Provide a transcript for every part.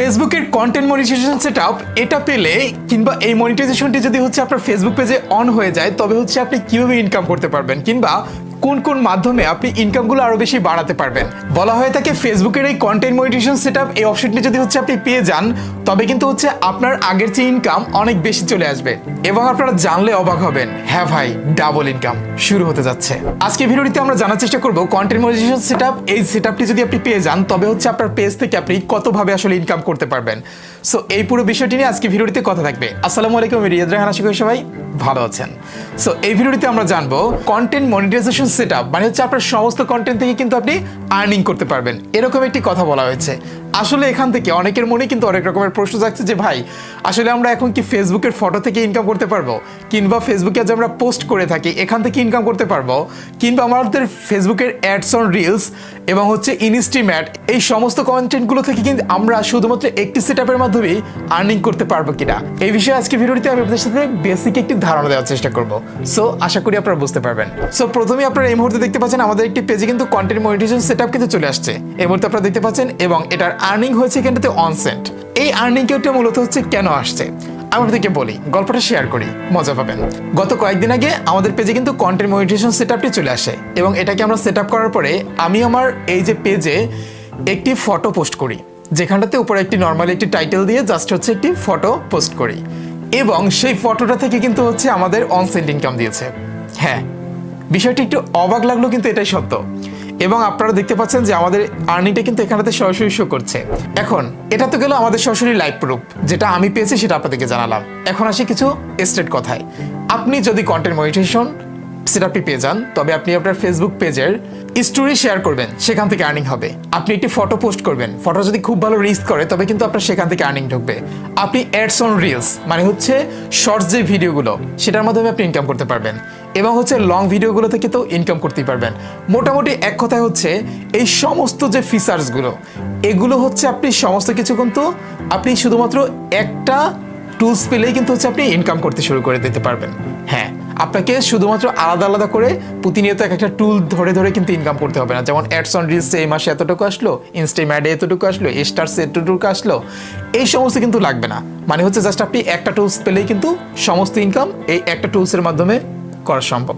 ফেসবুকের content monetization set up এটা পেলে কিংবা এই মনিটাইজেশনটি যদি হচ্ছে আপনার ফেসবুক পেজে অন হয়ে যায়, তবে হচ্ছে আপনি কীভাবে ইনকাম করতে পারবেন? কিংবা কোন কোন মাধ্যমে আপনি ইনকামগুলো আরও বেশি বাড়াতে পারবেন? বলা হয়ে থাকে ফেসবুকের এই কন্টেন্ট মনিটাইজেশন সেটআপ এই অপশনটি যদি হচ্ছে আপনি পেয়ে যান, তবে কিন্তু হচ্ছে আপনার আগের চেয়ে ইনকাম অনেক বেশি চলে আসবে। এবং আপনারা জানলে অবাক হবেন হ্যাঁ ভাই ডাবল ইনকাম শুরু হতে যাচ্ছে। আজকে ভিডিওটিতে আমরা জানার চেষ্টা করব কন্টেন্ট মনিটাইজেশন সেটআপ এই সেটআপটি যদি আপনি পেয়ে যান, তবে হচ্ছে আপনার পেজ থেকে আপনি কতভাবে আসলে ইনকাম করতে পারবেন। সো এই পুরো বিষয়টি নিয়ে আজকে ভিডিওটিতে কথা থাকবে। আসসালামু আলাইকুম রিয়াদ রাহান আশা করি সবাই ভালো আছেন। সো এই ভিডিওটিতে আমরা জানব কন্টেন্ট মনিটাইজেশন সেটআপ মানে হচ্ছে আপনার সমস্ত কন্টেন্ট থেকে কিন্তু আপনি আর্নিং করতে পারবেন। এরকম একটি কথা বলা হয়েছে। আসলে এখান থেকে অনেকের মনে কিন্তু অনেক রকমের প্রশ্ন জাগছে যে, ভাই, আসলে আমরা এখন কি ফেসবুকের ফটো থেকে ইনকাম করতে পারব? কিংবা ফেসবুকে যে আমরা পোস্ট করে থাকি, এখান থেকে ইনকাম করতে পারব? কিংবা আমাদের ফেসবুকের অ্যাডস অন রিলস এবং হচ্ছে ইনস্টিম্যাট এই সমস্ত কন্টেন্টগুলো থেকে কিন্তু আমরা শুধুমাত্র একটি সেটআপের মাধ্যমেই আর্নিং করতে পারব কিনা? এই বিষয়ে আজকে ভিডিওটিতে আমি আপনাদের সাথে বেসিক একটি ধারণা দেওয়ার চেষ্টা করব। সো আশা করি আপনারা বুঝতে পারবেন। সো প্রথমে আপনারা এই মুহূর্তে দেখতে পাচ্ছেন আমাদের একটি পেজে কিন্তু কন্টেন্ট মনিটাইজেশন সেটআপ কিন্তু চলে আসছে। এই মুহূর্তে আপনারা দেখতে পাচ্ছেন এবং এটার আর্নিং হয়েছে এখানটাতে অন সেন্ট এই আর্নিং কেউটা মূলত হচ্ছে কেন আসছে? আমি আপনাদেরকে বলি, গল্পটা শেয়ার করি, মজা পাবেন। গত কয়েকদিন আগে আমাদের পেজে কিন্তু কন্টেন্ট মনিটাইজেশন সেটআপটি চলে আসে এবং এটাকে আমরা সেট করার পরে আমি আমার এই যে পেজে একটি ফটো পোস্ট করি, যেখানটাতে উপরে একটি নর্মালি একটি টাইটেল দিয়ে জাস্ট হচ্ছে একটি ফটো পোস্ট করি এবং সেই ফটোটা থেকে কিন্তু হচ্ছে আমাদের অন সেন্ট ইনকাম দিয়েছে। হ্যাঁ বিষয়টি একটু অবাক লাগল কিন্তু এটাই সত্য। এবং আপনারা দেখতে পাচ্ছেন যে আমাদের আর্নিংটা কিন্তু এখানেতে সরাসরি শো করছে। এখন, এটা তো গেল আমাদের সরাসরি লাইভ প্রুফ যেটা আমি পেয়েছি সেটা আপনাদেরকে জানালাম। এখন আসি কিছু স্টেট কথায়। আপনি যদি কন্টেন্ট মনিটেশন সেটআপটি পেয়ে যান, তবে আপনি আপনার ফেসবুক পেজের স্টোরি শেয়ার করবেন, সেখান থেকে আর্নিং হবে। আপনি একটি ফটো পোস্ট করবেন। ফটো যদি খুব ভালো রিস্ক করে, তবে কিন্তু আপনার সেখান থেকে আর্নিং ঢুকবে। আপনি অ্যাডস অন রিলস মানে হচ্ছে শর্টস যে ভিডিওগুলো সেটার মাধ্যমে আপনি ইনকাম করতে পারবেন। এবং হচ্ছে লং ভিডিওগুলো থেকে তো ইনকাম করতেই পারবেন। মোটামুটি এক কথায় হচ্ছে এই সমস্ত যে ফিচার্সগুলো এগুলো হচ্ছে আপনি সমস্ত কিছু কিন্তু আপনি শুধুমাত্র একটা টুলস পেলেই কিন্তু হচ্ছে আপনি ইনকাম করতে শুরু করে দিতে পারবেন। হ্যাঁ আপনাকে শুধুমাত্র আলাদা আলাদা করে প্রতিনিয়ত এক একটা টুল ধরে ধরে কিন্তু ইনকাম করতে হবে না। যেমন অ্যাডস অন রিলসে এই মাসে এতটুকু আসলো ইনস্টাম অ্যাডে এতটুকু আসলো স্টার্স এতটুকু আসলো, এই সমস্ত কিন্তু লাগবে না। মানে হচ্ছে জাস্ট আপনি একটা টুলস পেলেই কিন্তু সমস্ত ইনকাম এই একটা টুলসের মাধ্যমে করা সম্ভব।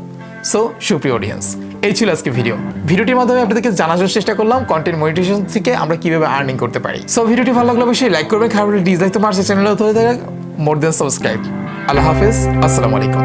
সো সুপ্রিয় অডিয়েন্স এই ছিল আজকে ভিডিও ভিডিওটির মাধ্যমে আপনাদেরকে জানানোর চেষ্টা করলাম কন্টেন্ট মনিটেশন থেকে আমরা কীভাবে আর্নিং করতে পারি। সো ভিডিওটি ভালো লাগলে অবশ্যই লাইক করবেন, খারাপ ডিসলাইক তো চ্যানেলে মোর দেন সাবস্ক্রাইব আল্লাহ হাফিজ, আসসালামু আলাইকুম।